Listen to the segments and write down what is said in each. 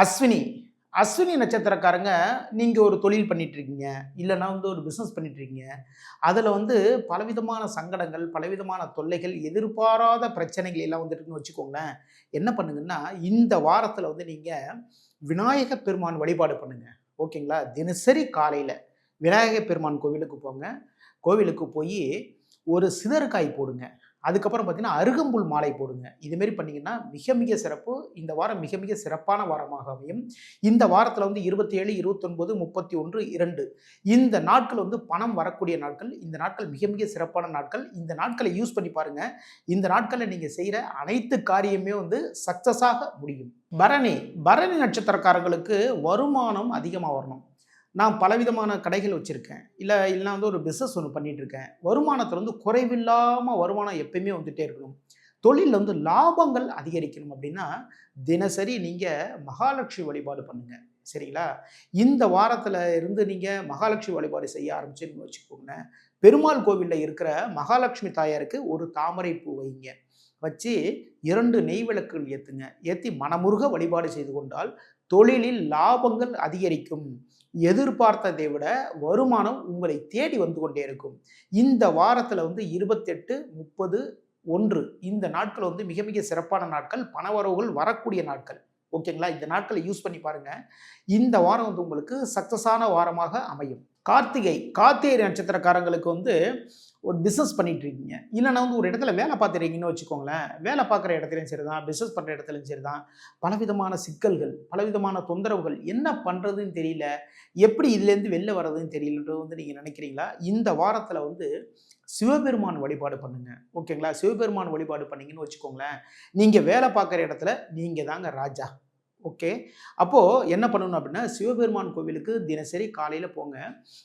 அஸ்வினி. அஸ்வினி நட்சத்திரக்காரங்க நீங்கள் ஒரு தொழில் பண்ணிகிட்ருக்கீங்க இல்லைனா இல்லைன்னா வந்து ஒரு பிஸ்னஸ் பண்ணிகிட்ருக்கீங்க அதில் வந்து பலவிதமான சங்கடங்கள் பலவிதமான தொல்லைகள் எதிர்பாராத பிரச்சனைகள் எல்லாம் வந்துட்டுன்னு வச்சுக்கோங்களேன். என்ன பண்ணுங்கன்னா இந்த வாரத்தில் வந்து நீங்கள் விநாயக பெருமான் வழிபாடு பண்ணுங்கள் ஓகேங்களா? தினசரி காலையில் விநாயக பெருமான் கோவிலுக்கு போங்க. கோவிலுக்கு போய் ஒரு சிதறுக்காய் போடுங்க. அதுக்கப்புறம் பார்த்தீங்கன்னா அருகம்புல் மாலை போடுங்க. இதுமாரி பண்ணிங்கன்னா மிக மிக சிறப்பு. இந்த வாரம் மிக மிக சிறப்பான வாரமாக அமையும். இந்த வாரத்தில் வந்து இருபத்தி ஏழு இருபத்தொன்பது முப்பத்தி ஒன்று இரண்டு. இந்த நாட்கள் வந்து பணம் வரக்கூடிய நாட்கள். இந்த நாட்கள் மிக மிக சிறப்பான நாட்கள். இந்த நாட்களை யூஸ் பண்ணி பாருங்க. இந்த நாட்களில் நீங்கள் செய்கிற அனைத்து காரியமே வந்து சக்ஸஸாக முடியும். பரணி பரணி நட்சத்திரக்காரங்களுக்கு வருமானம் அதிகமாக வரணும். நான் பலவிதமான கடைகள் வச்சுருக்கேன். இல்லை இல்லைனா வந்து ஒரு பிஸ்னஸ் ஒன்று பண்ணிகிட்ருக்கேன் வருமானத்தில் வந்து குறைவில்லாமல் வருமானம் எப்பயுமே வந்துகிட்டே இருக்கணும். தொழிலில் வந்து லாபங்கள் அதிகரிக்கணும் அப்படின்னா தினசரி நீங்கள் மகாலட்சுமி வழிபாடு பண்ணுங்கள் சரிங்களா? இந்த வாரத்தில் இருந்து நீங்கள் மகாலட்சுமி வழிபாடு செய்ய ஆரம்பிச்சுன்னு வச்சுக்கோங்க பெருமாள் கோவிலில் இருக்கிற மகாலட்சுமி தாயாருக்கு ஒரு தாமரை பூ வைங்க. வச்சு இரண்டு நெய் விளக்குகள் ஏற்றுங்க ஏற்றி மனமுருக வழிபாடு செய்து கொண்டால் தொழிலில் லாபங்கள் அதிகரிக்கும். எதிர்பார்த்ததை விட வருமானம் உங்களை தேடி வந்து கொண்டே இருக்கும். இந்த வாரத்தில் வந்து இருபத்தெட்டு முப்பது ஒன்று. இந்த நாட்கள் வந்து மிக மிக சிறப்பான நாட்கள். பணவரவுகள் வரக்கூடிய நாட்கள். ஓகேங்களா இந்த நாட்களை யூஸ் பண்ணி பாருங்க. இந்த வாரம் வந்து உங்களுக்கு சக்சஸான வாரமாக அமையும். கார்த்திகை கார்த்திகை நட்சத்திரக்காரங்களுக்கு வந்து ஒரு பிஸ்னஸ் பண்ணிகிட்ருக்கீங்க இருக்கீங்க இல்லைன்னா வந்து ஒரு இடத்துல வேலை பார்த்துறீங்கன்னு வச்சுக்கோங்களேன். வேலை பார்க்குற இடத்துலையும் சரி தான் பிஸ்னஸ் பண்ணுற இடத்துலையும் சரி தான் பலவிதமான சிக்கல்கள் பலவிதமான தொந்தரவுகள் என்ன பண்ணுறதுன்னு தெரியல. எப்படி இதுலேருந்து வெளில வர்றதுன்னு தெரியலன்றது வந்து நீங்கள் நினைக்கிறீங்களா? இந்த வாரத்தில் வந்து சிவபெருமான் வழிபாடு பண்ணுங்கள் ஓகேங்களா? சிவபெருமான் வழிபாடு பண்ணீங்கன்னு வச்சுக்கோங்களேன். நீங்கள் வேலை பார்க்குற இடத்துல நீங்கள் தாங்க ராஜா. ஓகே. அப்போது என்ன பண்ணணும் அப்படின்னா சிவபெருமான் கோவிலுக்கு தினசரி காலையில் போங்க.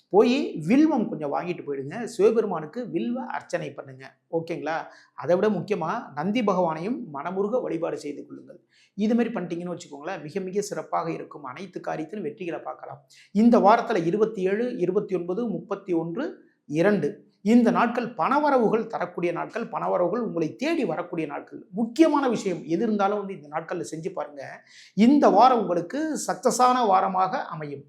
போய் வில்வம் கொஞ்சம் வாங்கிட்டு போயிடுங்க. சிவபெருமானுக்கு வில்வ அர்ச்சனை பண்ணுங்க. ஓகேங்களா? அதை விட முக்கியமாக நந்தி பகவானையும் மனமுருக வழிபாடு செய்து கொள்ளுங்கள். இது மாதிரி பண்ணிட்டீங்கன்னு வச்சுக்கோங்களேன் மிக மிக சிறப்பாக இருக்கும். அனைத்து காரியத்திலும் வெற்றிகளை பார்க்கலாம். இந்த வாரத்தில் இருபத்தி ஏழு இருபத்தி ஒன்பது முப்பத்தி ஒன்று இரண்டு. இந்த நாட்கள் பணவரவுகள் தரக்கூடிய நாட்கள் பணவரவுகள் உங்களை தேடி வரக்கூடிய நாட்கள். முக்கியமான விஷயம் எது இருந்தாலும் வந்து இந்த நாட்களில் செஞ்சு பாருங்கள் இந்த வாரம் உங்களுக்கு சக்ஸஸான வாரமாக அமையும்.